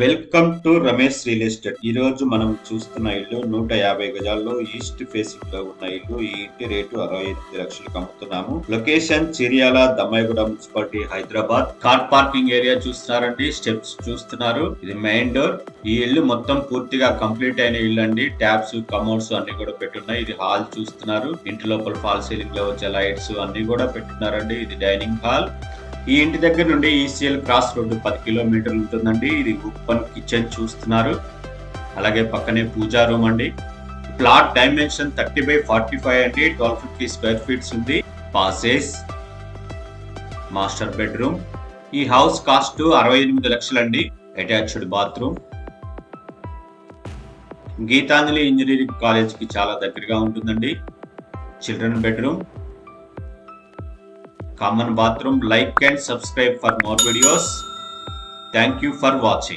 Welcome to Ramesh real estate ఈ రోజు మనం చూస్తున్న ఇల్లు నూట యాభై గజాల్లో ఈస్ట్ ఫేసింగ్ లో ఉన్న ఇల్లు ఈ ఇంటి రేటు అరవై ఎనిమిది లక్షలు అమ్ముతున్నాము location Chiriyala Dammaiguda municipality Hyderabad car parking area చూస్తున్నారండి స్టెప్స్ చూస్తున్నారు ఇది మెయిన్ డోర్ ఈ ఇల్లు మొత్తం పూర్తిగా కంప్లీట్ అయిన ఇల్లు అండి ట్యాప్స్ కమోడ్స్ అన్ని కూడా పెట్టున్నాయి ఇది హాల్ చూస్తున్నారు ఇంటి లోపల ఫాల్ సీలింగ్ లో వచ్చే లైట్స్ అన్ని కూడా పెట్టున్నారండి ఇది డైనింగ్ హాల్ ఈ ఇంటి దగ్గర నుండి ఈసీఎల్ క్రాస్ రోడ్డు పది కిలోమీటర్లు ఉంటుందండి ఇది ఓపెన్ కిచెన్ చూస్తున్నారు అలాగే పక్కనే పూజా రూమ్ అండి plot dimension thirty by forty five అండి ట్వెల్వ్ ఫిఫ్టీ స్క్వేర్ ఫీట్స్ ఉంది పాసెస్ మాస్టర్ బెడ్రూమ్ ఈ హౌస్ కాస్ట్ అరవై ఎనిమిది లక్షలు అండి అటాచ్డ్ బాత్రూమ్ గీతాంజలి ఇంజనీరింగ్ కాలేజ్కి చాలా దగ్గరగా ఉంటుందండి children bedroom common bathroom. Like and subscribe for more videos. Thank you for watching.